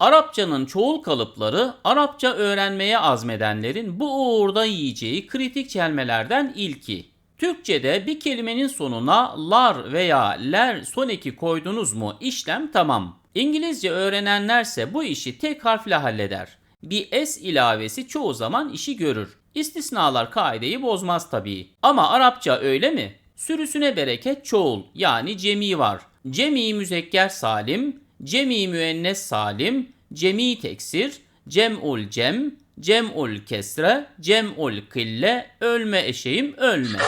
Arapçanın çoğul kalıpları Arapça öğrenmeye azmedenlerin bu uğurda yiyeceği kritik çelmelerden ilki. Türkçe'de bir kelimenin sonuna lar veya ler son eki koydunuz mu işlem tamam. İngilizce öğrenenlerse bu işi tek harfle halleder. Bir s ilavesi çoğu zaman işi görür. İstisnalar kaideyi bozmaz tabii. Ama Arapça öyle mi? Sürüsüne bereket çoğul yani cemi var. Cemi müzekker salim, cemi müennes salim, cemi teksir, cem'ul cem, cem'ul kesre, cem'ul kille, ölme eşeğim ölme.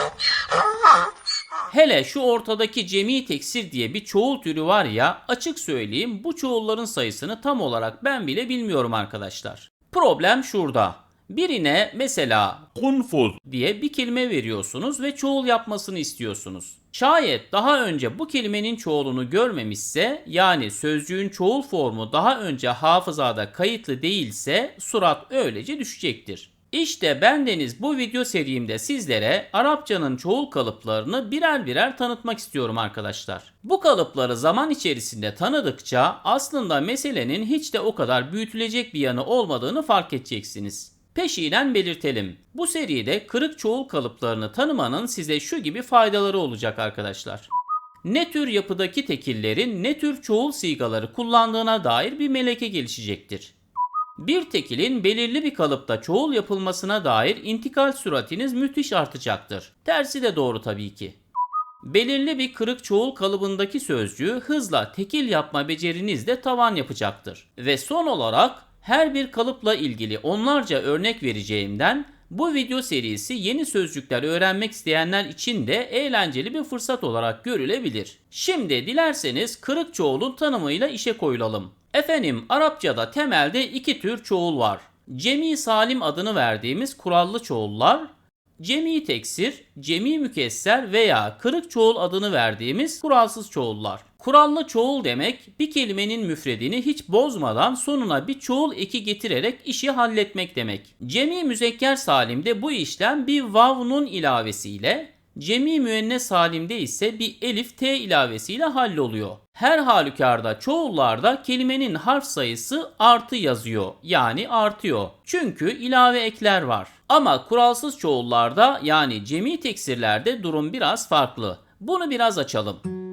Hele şu ortadaki cemi teksir diye bir çoğul türü var ya açık söyleyeyim bu çoğulların sayısını tam olarak ben bile bilmiyorum arkadaşlar. Problem şurada. Birine mesela Kunfuz. diye bir kelime veriyorsunuz ve çoğul yapmasını istiyorsunuz. Şayet daha önce bu kelimenin çoğulunu görmemişse yani sözcüğün çoğul formu daha önce hafızada kayıtlı değilse surat öylece düşecektir. İşte bendeniz bu video serimde sizlere Arapçanın çoğul kalıplarını birer birer tanıtmak istiyorum arkadaşlar. Bu kalıpları zaman içerisinde tanıdıkça aslında meselenin hiç de o kadar büyütülecek bir yanı olmadığını fark edeceksiniz. Peşinen belirtelim. Bu seride kırık çoğul kalıplarını tanımanın size şu gibi faydaları olacak arkadaşlar. Ne tür yapıdaki tekillerin ne tür çoğul sigaları kullandığına dair bir meleke gelişecektir. Bir tekilin belirli bir kalıpta çoğul yapılmasına dair intikal süratiniz müthiş artacaktır. Tersi de doğru tabii ki. Belirli bir kırık çoğul kalıbındaki sözcüğü hızla tekil yapma beceriniz de tavan yapacaktır. Ve son olarak her bir kalıpla ilgili onlarca örnek vereceğimden bu video serisi yeni sözcükler öğrenmek isteyenler için de eğlenceli bir fırsat olarak görülebilir. Şimdi dilerseniz kırık çoğulun tanımıyla işe koyulalım. Efendim Arapçada temelde iki tür çoğul var. Cemi salim adını verdiğimiz kurallı çoğullar, cemi teksir, cemi mükesser veya kırık çoğul adını verdiğimiz kuralsız çoğullar. Kurallı çoğul demek bir kelimenin müfredini hiç bozmadan sonuna bir çoğul eki getirerek işi halletmek demek. Cemi müzekker salimde bu işlem bir vav nun ilavesiyle, cemi müennes salimde ise bir elif t ilavesiyle halloluyor. Her halükarda çoğullarda kelimenin harf sayısı artı yazıyor. Yani artıyor. Çünkü ilave ekler var. Ama kuralsız çoğullarda yani cemi teksirlerde durum biraz farklı. Bunu biraz açalım.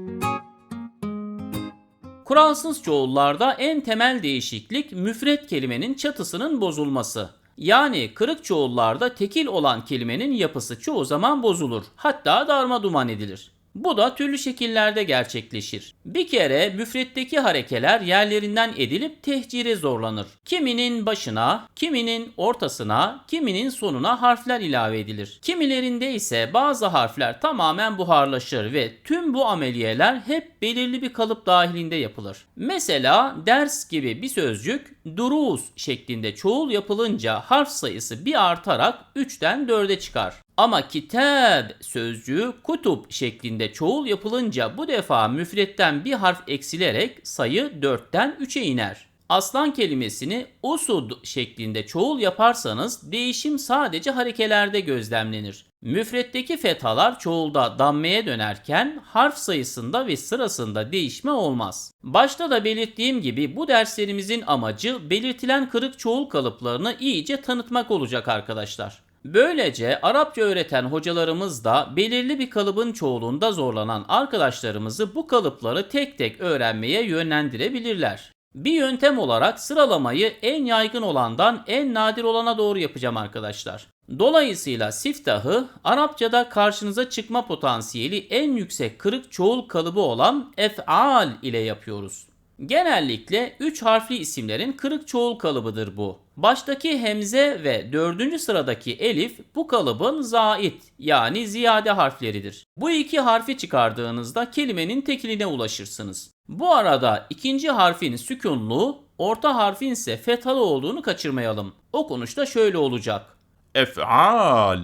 Kuralsız çoğullarda en temel değişiklik müfret kelimenin çatısının bozulması. Yani kırık çoğullarda tekil olan kelimenin yapısı çoğu zaman bozulur. Hatta darma duman edilir. Bu da türlü şekillerde gerçekleşir. Bir kere müfretteki harekeler yerlerinden edilip tehcire zorlanır. Kiminin başına, kiminin ortasına, kiminin sonuna harfler ilave edilir. Kimilerinde ise bazı harfler tamamen buharlaşır ve tüm bu ameliyeler hep belirli bir kalıp dahilinde yapılır. Mesela ders gibi bir sözcük duruz şeklinde çoğul yapılınca harf sayısı bir artarak 3'ten 4'e çıkar. Ama kitab sözcüğü kutup şeklinde çoğul yapılınca bu defa müfretten bir harf eksilerek sayı 4'ten 3'e iner. Aslan kelimesini usud şeklinde çoğul yaparsanız değişim sadece harekelerde gözlemlenir. Müfretteki fethalar çoğulda dammeye dönerken harf sayısında ve sırasında değişme olmaz. Başta da belirttiğim gibi bu derslerimizin amacı belirtilen kırık çoğul kalıplarını iyice tanıtmak olacak arkadaşlar. Böylece Arapça öğreten hocalarımız da belirli bir kalıbın çoğulunda zorlanan arkadaşlarımızı bu kalıpları tek tek öğrenmeye yönlendirebilirler. Bir yöntem olarak sıralamayı en yaygın olandan en nadir olana doğru yapacağım arkadaşlar. Dolayısıyla siftahı Arapçada karşınıza çıkma potansiyeli en yüksek kırık çoğul kalıbı olan ef'al ile yapıyoruz. Genellikle 3 harfli isimlerin kırık çoğul kalıbıdır bu. Baştaki hemze ve dördüncü sıradaki elif bu kalıbın zait yani ziyade harfleridir. Bu iki harfi çıkardığınızda kelimenin tekiline ulaşırsınız. Bu arada ikinci harfin sükunlu, orta harfin ise fethalı olduğunu kaçırmayalım. Okunuş da şöyle olacak. Ef'al.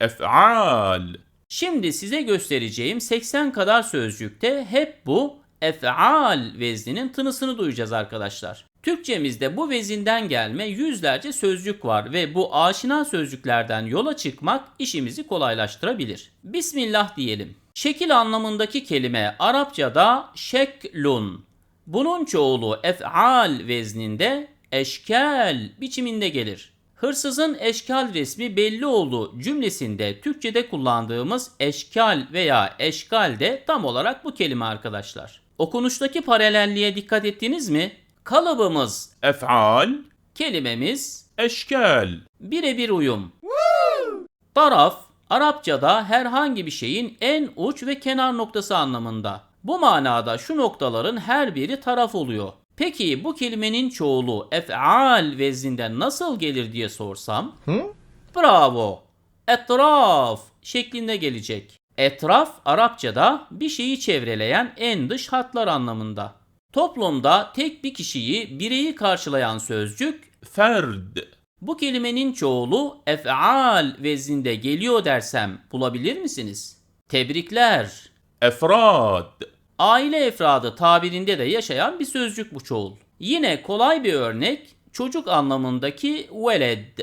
Ef'al. Şimdi size göstereceğim 80 kadar sözcükte hep bu ef'al vezninin tınısını duyacağız arkadaşlar. Türkçemizde bu vezinden gelme yüzlerce sözcük var ve bu aşina sözcüklerden yola çıkmak işimizi kolaylaştırabilir. Bismillah diyelim. Şekil anlamındaki kelime Arapçada şeklun Bunun çoğulu ef'al vezninde eşkal biçiminde gelir. Hırsızın eşkal resmi belli olduğu cümlesinde Türkçe'de kullandığımız eşkal veya eşkal de tam olarak bu kelime arkadaşlar. Okunuştaki paralelliğe dikkat ettiniz mi? Kalıbımız ef'al, kelimemiz eşkel. Birebir uyum. Taraf Arapçada herhangi bir şeyin en uç ve kenar noktası anlamında. Bu manada şu noktaların her biri taraf oluyor. Peki bu kelimenin çoğulu ef'al vezninde nasıl gelir diye sorsam? Hı? Bravo. Etraf şeklinde gelecek. Etraf Arapçada bir şeyi çevreleyen en dış hatlar anlamında. Toplumda tek bir kişiyi, bireyi karşılayan sözcük ferd. Bu kelimenin çoğulu ef'al vezinde geliyor dersem bulabilir misiniz? Tebrikler. Efrad. Aile efradı tabirinde de yaşayan bir sözcük bu çoğul. Yine kolay bir örnek çocuk anlamındaki veled.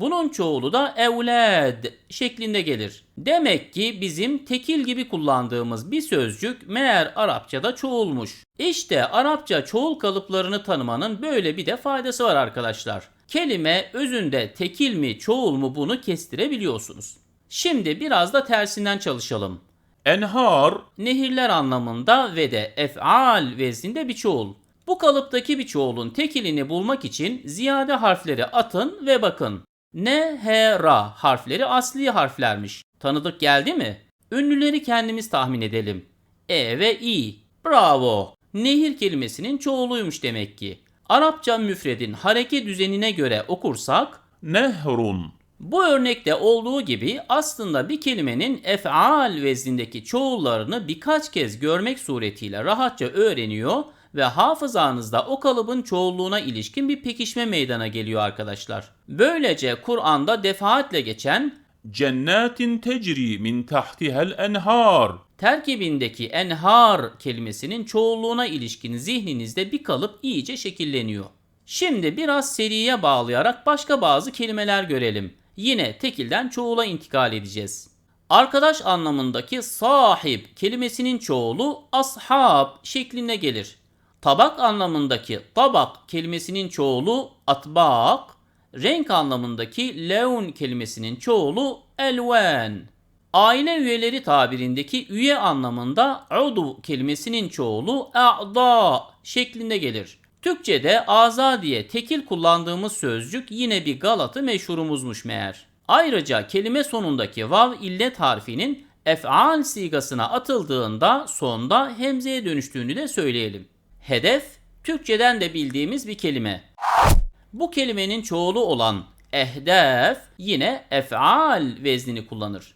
Bunun çoğulu da evlad şeklinde gelir. Demek ki bizim tekil gibi kullandığımız bir sözcük meğer Arapçada çoğulmuş. İşte Arapça çoğul kalıplarını tanımanın böyle bir de faydası var arkadaşlar. Kelime özünde tekil mi çoğul mu bunu kestirebiliyorsunuz. Şimdi biraz da tersinden çalışalım. Enhar nehirler anlamında ve de ef'al vezninde bir çoğul. Bu kalıptaki bir çoğulun tekilini bulmak için ziyade harfleri atın ve bakın. N, H, Ra harfleri asli harflermiş. Tanıdık geldi mi? Ünlüleri kendimiz tahmin edelim. E ve i. Bravo. Nehir kelimesinin çoğuluymuş demek ki. Arapça müfredin hareke düzenine göre okursak nehrun. Bu örnekte olduğu gibi aslında bir kelimenin ef'al veznindeki çoğullarını birkaç kez görmek suretiyle rahatça öğreniyor ve hafızanızda o kalıbın çoğulluğuna ilişkin bir pekişme meydana geliyor arkadaşlar. Böylece Kur'an'da defaatle geçen cennetin tecri min tahtihel enhar terkibindeki enhar kelimesinin çoğulluğuna ilişkin zihninizde bir kalıp iyice şekilleniyor. Şimdi biraz seriye bağlayarak başka bazı kelimeler görelim. Yine tekilden çoğula intikal edeceğiz. Arkadaş anlamındaki sahip kelimesinin çoğulu ashab şekline gelir. Tabak anlamındaki tabak kelimesinin çoğulu atbak, renk anlamındaki leun kelimesinin çoğulu elven. Aile üyeleri tabirindeki üye anlamında udu kelimesinin çoğulu a'da şeklinde gelir. Türkçe'de aza diye tekil kullandığımız sözcük yine bir Galatı meşhurumuzmuş meğer. Ayrıca kelime sonundaki vav illet harfinin ef'al sigasına atıldığında sonda hemzeye dönüştüğünü de söyleyelim. Hedef, Türkçeden de bildiğimiz bir kelime. Bu kelimenin çoğulu olan ehdef yine ef'al veznini kullanır.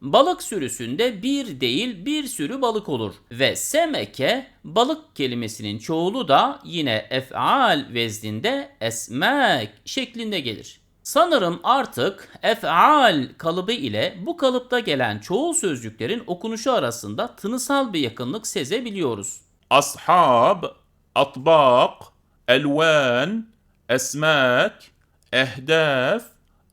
Balık sürüsünde bir değil bir sürü balık olur ve semeke balık kelimesinin çoğulu da yine ef'al vezninde esmek şeklinde gelir. Sanırım artık ef'al kalıbı ile bu kalıpta gelen çoğul sözcüklerin okunuşu arasında tınısal bir yakınlık sezebiliyoruz ashab, atbak, elvan, esmek, ehdef,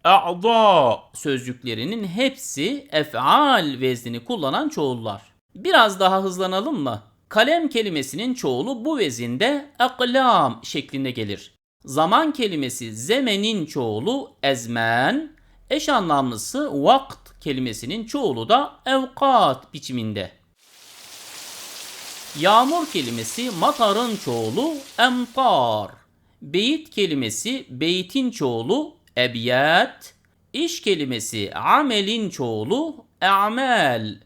a'da sözcüklerinin hepsi ef'al veznini kullanan çoğullar. Biraz daha hızlanalım mı? Kalem kelimesinin çoğulu bu vezinde aklam şeklinde gelir. Zaman kelimesi zemenin çoğulu ezmen, eş anlamlısı vakt kelimesinin çoğulu da evkat biçiminde. Yağmur kelimesi matarın çoğulu emtar. Beyit kelimesi beytin çoğulu ebiyat. İş kelimesi amelin çoğulu e'mel.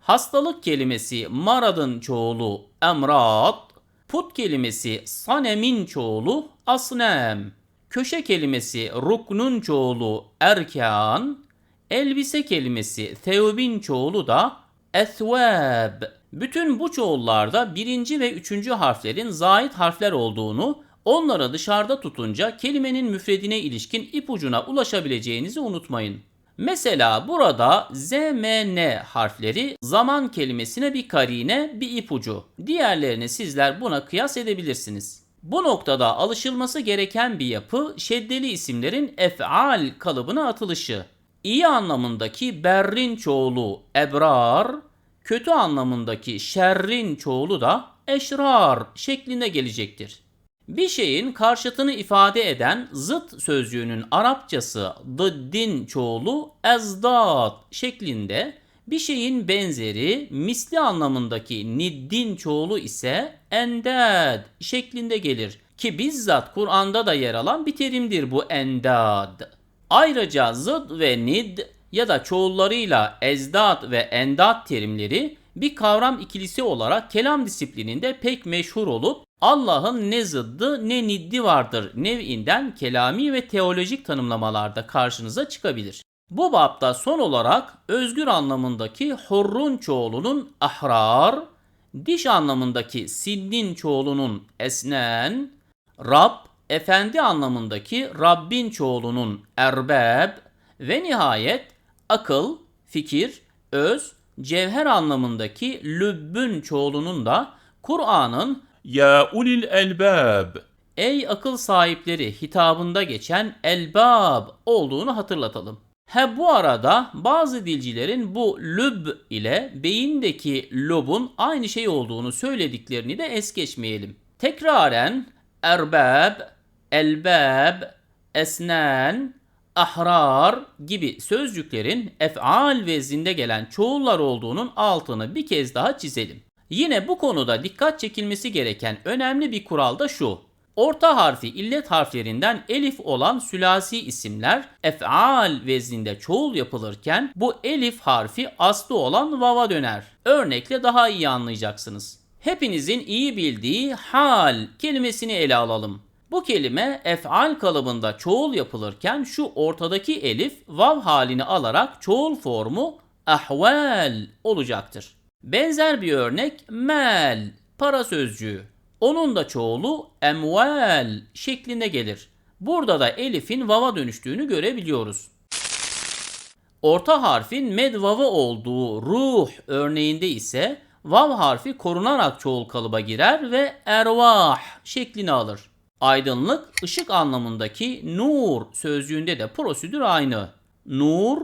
Hastalık kelimesi maradın çoğulu emrat. Put kelimesi sanemin çoğulu asnem. Köşe kelimesi ruknun çoğulu erkan. Elbise kelimesi theubin çoğulu da ethwab. Bütün bu çoğullarda birinci ve üçüncü harflerin zait harfler olduğunu, onları dışarıda tutunca kelimenin müfredine ilişkin ipucuna ulaşabileceğinizi unutmayın. Mesela burada ZMN harfleri zaman kelimesine bir karine, bir ipucu. Diğerlerini sizler buna kıyas edebilirsiniz. Bu noktada alışılması gereken bir yapı şeddeli isimlerin ef'al kalıbına atılışı. İyi anlamındaki berrin çoğulu ebrar, kötü anlamındaki şerrin çoğulu da eşrar şeklinde gelecektir. Bir şeyin karşıtını ifade eden zıt sözcüğünün Arapçası dıddin çoğulu ezdat şeklinde, bir şeyin benzeri misli anlamındaki niddin çoğulu ise endad şeklinde gelir ki bizzat Kur'an'da da yer alan bir terimdir bu endad. Ayrıca zıd ve nid ya da çoğullarıyla ezdat ve endat terimleri bir kavram ikilisi olarak kelam disiplininde pek meşhur olup Allah'ın ne zıddı ne niddi vardır nev'inden kelami ve teolojik tanımlamalarda karşınıza çıkabilir. Bu bapta son olarak özgür anlamındaki hurrun çoğulunun ahrar, diş anlamındaki sinnin çoğulunun esnen, Rab, efendi anlamındaki Rabbin çoğulunun erbeb ve nihayet akıl, fikir, öz, cevher anlamındaki lübbün çoğulunun da Kur'an'ın Ya ulil elbab. ey akıl sahipleri hitabında geçen elbab olduğunu hatırlatalım. He bu arada bazı dilcilerin bu lüb ile beyindeki lobun aynı şey olduğunu söylediklerini de es geçmeyelim. Tekraren erbab, elbab, esnen, ahrar gibi sözcüklerin ef'al vezninde gelen çoğullar olduğunun altını bir kez daha çizelim. Yine bu konuda dikkat çekilmesi gereken önemli bir kural da şu. Orta harfi illet harflerinden elif olan sülasi isimler ef'al vezninde çoğul yapılırken bu elif harfi aslı olan vava döner. Örnekle daha iyi anlayacaksınız. Hepinizin iyi bildiği hal kelimesini ele alalım. Bu kelime ef'al kalıbında çoğul yapılırken şu ortadaki elif vav halini alarak çoğul formu ahval olacaktır. Benzer bir örnek mel, para sözcüğü. Onun da çoğulu emval şeklinde gelir. Burada da elifin vava dönüştüğünü görebiliyoruz. Orta harfin med vavı olduğu ruh örneğinde ise vav harfi korunarak çoğul kalıba girer ve ervah şeklini alır. Aydınlık, ışık anlamındaki nur sözcüğünde de prosedür aynı. Nur,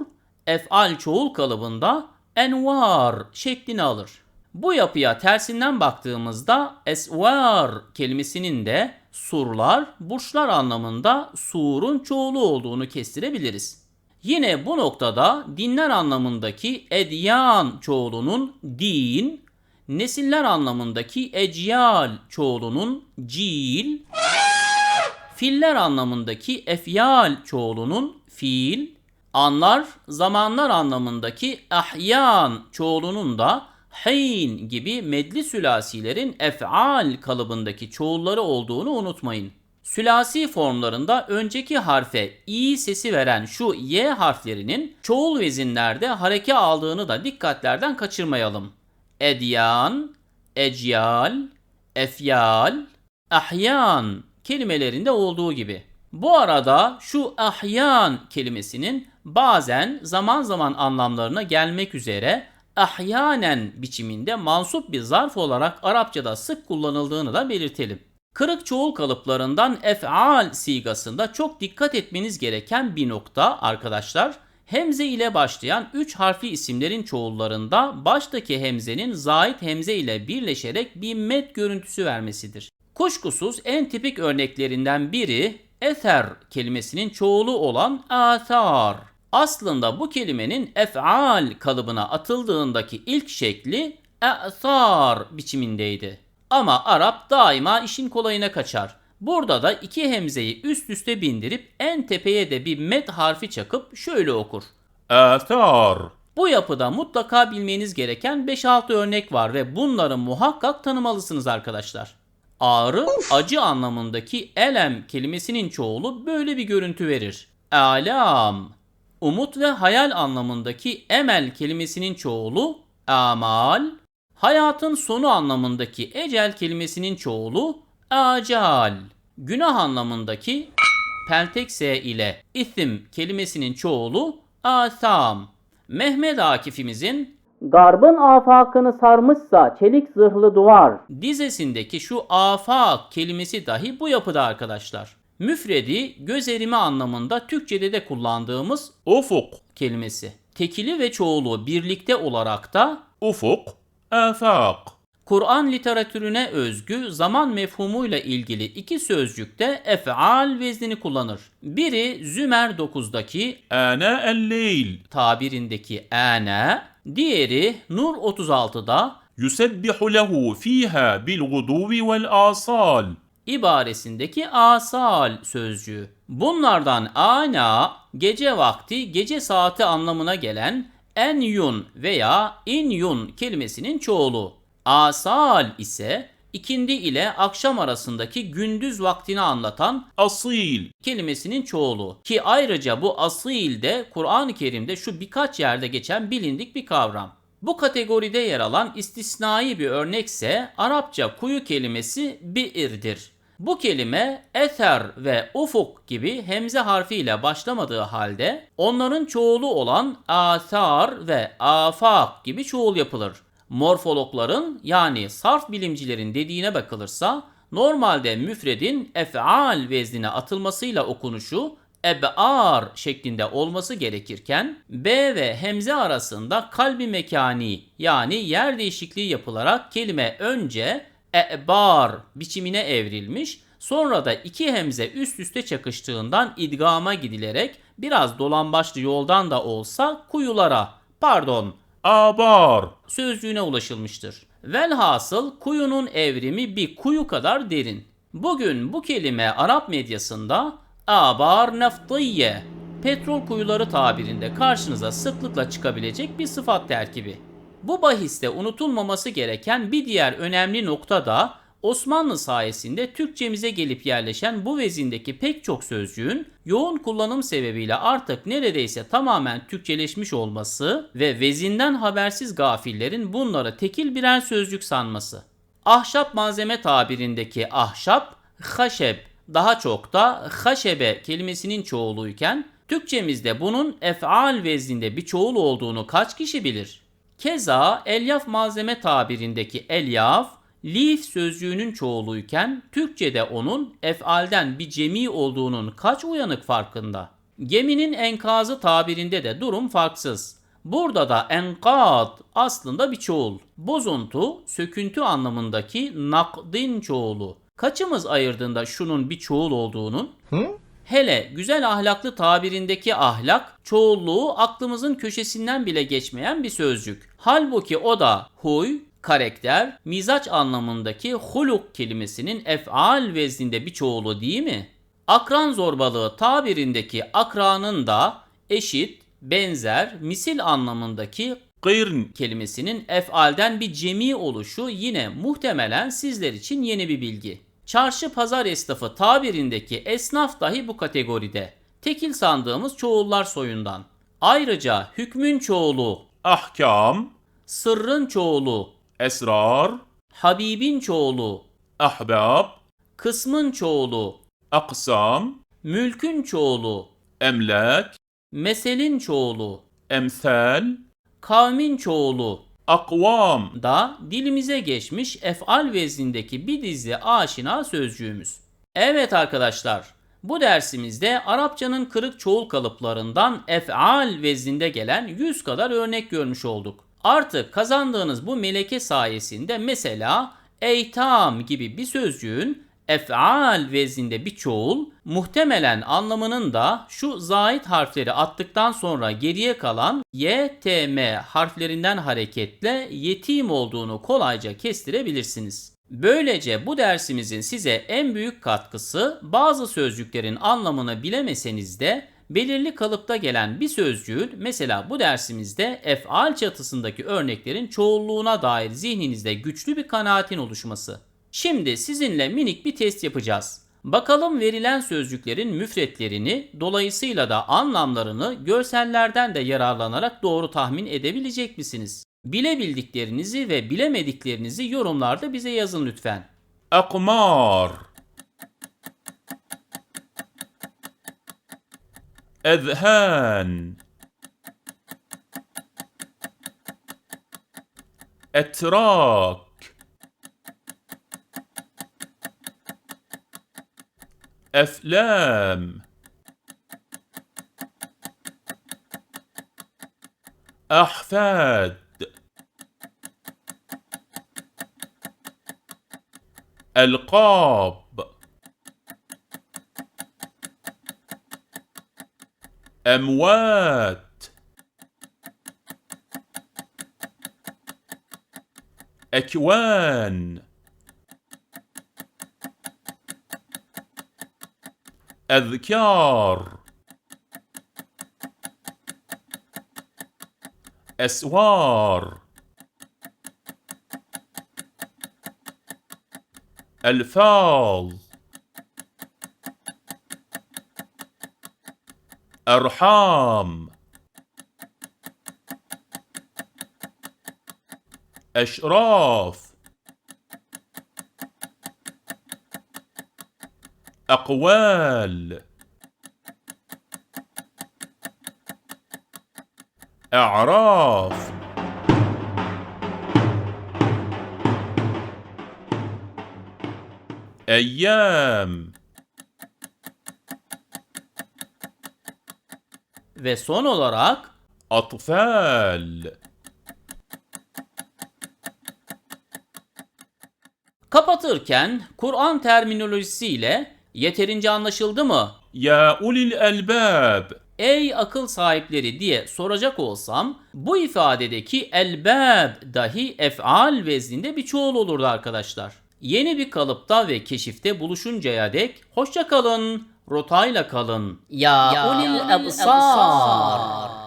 ef'al çoğul kalıbında envar şeklini alır. Bu yapıya tersinden baktığımızda esvar kelimesinin de surlar, burçlar anlamında surun çoğulu olduğunu kestirebiliriz. Yine bu noktada dinler anlamındaki edyan çoğulunun din, nesiller anlamındaki ecyal çoğulunun cil, Filler anlamındaki efyal çoğulunun fiil, anlar, zamanlar anlamındaki ahyan çoğulunun da hin gibi medli sülasilerin ef'al kalıbındaki çoğulları olduğunu unutmayın. Sülasi formlarında önceki harfe i sesi veren şu y harflerinin çoğul vezinlerde hareke aldığını da dikkatlerden kaçırmayalım. Edyan, ecyal, efyal, ahyan kelimelerinde olduğu gibi. Bu arada şu ahyan kelimesinin bazen zaman zaman anlamlarına gelmek üzere ahyanen biçiminde mansup bir zarf olarak Arapçada sık kullanıldığını da belirtelim. Kırık çoğul kalıplarından ef'al sigasında çok dikkat etmeniz gereken bir nokta arkadaşlar. Hemze ile başlayan 3 harfli isimlerin çoğullarında baştaki hemzenin zait hemze ile birleşerek bir met görüntüsü vermesidir. Kuşkusuz en tipik örneklerinden biri eser kelimesinin çoğulu olan athar. Aslında bu kelimenin ef'al kalıbına atıldığındaki ilk şekli e'thar biçimindeydi. Ama Arap daima işin kolayına kaçar. Burada da iki hemzeyi üst üste bindirip en tepeye de bir med harfi çakıp şöyle okur. Athar. Bu yapıda mutlaka bilmeniz gereken 5-6 örnek var ve bunları muhakkak tanımalısınız arkadaşlar. Ağrı, acı anlamındaki elem kelimesinin çoğulu böyle bir görüntü verir. Alam. Umut ve hayal anlamındaki emel kelimesinin çoğulu amal. Hayatın sonu anlamındaki ecel kelimesinin çoğulu acal. Günah anlamındaki peltek S ile isim kelimesinin çoğulu asam. Mehmet Akif'imizin Garbın afakını sarmışsa çelik zırhlı duvar dizesindeki şu afak kelimesi dahi bu yapıda arkadaşlar. Müfredi göz erimi anlamında Türkçede de kullandığımız Ufuk. kelimesi. Tekili ve çoğulu birlikte olarak da Ufuk. Afak. Kur'an literatürüne özgü zaman mefhumuyla ilgili iki sözcükte ef'al veznini kullanır. Biri Zümer 9'daki ene el-leyl tabirindeki ene, diğeri Nur 36'da yusebbihu lehu fiha bil guduvi vel asal ibaresindeki asal sözcüğü. Bunlardan ana gece vakti, gece saati anlamına gelen en yun veya in yun kelimesinin çoğulu. Asal ise ikindi ile akşam arasındaki gündüz vaktini anlatan asil kelimesinin çoğulu. Ki ayrıca bu asil de Kur'an-ı Kerim'de şu birkaç yerde geçen bilindik bir kavram. Bu kategoride yer alan istisnai bir örnekse Arapça kuyu kelimesi bi'irdir. Bu kelime ether ve ufuk gibi hemze harfiyle başlamadığı halde onların çoğulu olan athar ve afak gibi çoğul yapılır. Morfologların yani sarf bilimcilerin dediğine bakılırsa normalde müfredin ef'al veznine atılmasıyla okunuşu eb'ar şeklinde olması gerekirken B ve hemze arasında kalbi mekani yani yer değişikliği yapılarak kelime önce e'bar biçimine evrilmiş sonra da iki hemze üst üste çakıştığından idgama gidilerek biraz dolambaçlı yoldan da olsa kuyulara pardon abar sözcüğüne ulaşılmıştır. Velhasıl kuyunun evrimi bir kuyu kadar derin. Bugün bu kelime Arap medyasında abar naftiye petrol kuyuları tabirinde karşınıza sıklıkla çıkabilecek bir sıfat terkibi. Bu bahiste unutulmaması gereken bir diğer önemli nokta da Osmanlı sayesinde Türkçemize gelip yerleşen bu vezindeki pek çok sözcüğün yoğun kullanım sebebiyle artık neredeyse tamamen Türkçeleşmiş olması ve vezinden habersiz gafillerin bunları tekil birer sözcük sanması. Ahşap malzeme tabirindeki ahşap, haşeb daha çok da haşebe kelimesinin çoğuluyken Türkçemizde bunun ef'al vezninde bir çoğul olduğunu kaç kişi bilir? Keza elyaf malzeme tabirindeki elyaf, lif sözcüğünün çoğuluyken Türkçe'de onun ef'alden bir cemi olduğunun kaç uyanık farkında? Geminin enkazı tabirinde de durum farksız. Burada da enkad aslında bir çoğul. Bozuntu, söküntü anlamındaki nakdin çoğulu. Kaçımız ayırdığında şunun bir çoğul olduğunun? Hele güzel ahlaklı tabirindeki ahlak, çoğulluğu aklımızın köşesinden bile geçmeyen bir sözcük. Halbuki o da huy, karakter mizaç anlamındaki huluk kelimesinin ef'al vezninde bir çoğulu değil mi? Akran zorbalığı tabirindeki akranın da eşit, benzer, misil anlamındaki gırn kelimesinin ef'alden bir cemi oluşu yine muhtemelen sizler için yeni bir bilgi. Çarşı pazar esnafı tabirindeki esnaf dahi bu kategoride. Tekil sandığımız çoğullar soyundan. Ayrıca hükmün çoğulu ahkam, sırrın çoğulu Esrar. Habibin çoğulu. Ahbab. Kısmın çoğulu. Aksam. Mülkün çoğulu. Emlak. Meselin çoğulu. Emsel Kavmin çoğulu. Akvam. Da dilimize geçmiş efal veznindeki bir dizi aşina sözcüğümüz. Evet arkadaşlar, bu dersimizde Arapçanın kırık çoğul kalıplarından efal vezninde gelen 100 kadar örnek görmüş olduk. Artık kazandığınız bu meleke sayesinde mesela eytam gibi bir sözcüğün ef'al vezninde bir çoğul, muhtemelen anlamının da şu zait harfleri attıktan sonra geriye kalan YTM harflerinden hareketle yetim olduğunu kolayca kestirebilirsiniz. Böylece bu dersimizin size en büyük katkısı bazı sözcüklerin anlamını bilemeseniz de belirli kalıpta gelen bir sözcüğün mesela bu dersimizde efal çatısındaki örneklerin çoğulluğuna dair zihninizde güçlü bir kanaatin oluşması. Şimdi sizinle minik bir test yapacağız. Bakalım verilen sözcüklerin müfretlerini, dolayısıyla da anlamlarını görsellerden de yararlanarak doğru tahmin edebilecek misiniz? Bilebildiklerinizi ve bilemediklerinizi yorumlarda bize yazın lütfen. Akmar أذهان. أتراك. أفلام. أحفاد. ألقاب. أموات أكوان. أذكار. أسوار. ألفاظ. أرحام أشراف. أقوال. أعراف. أيام. Ve son olarak atfal. Kapatırken Kur'an terminolojisiyle yeterince anlaşıldı mı? Ya ulil elbab. Ey akıl sahipleri diye soracak olsam bu ifadedeki elbab dahi efal vezninde bir çoğul olurdu arkadaşlar. Yeni bir kalıpta ve keşifte buluşuncaya dek hoşçakalın rotayla kalın. Ya, ulil ebsar.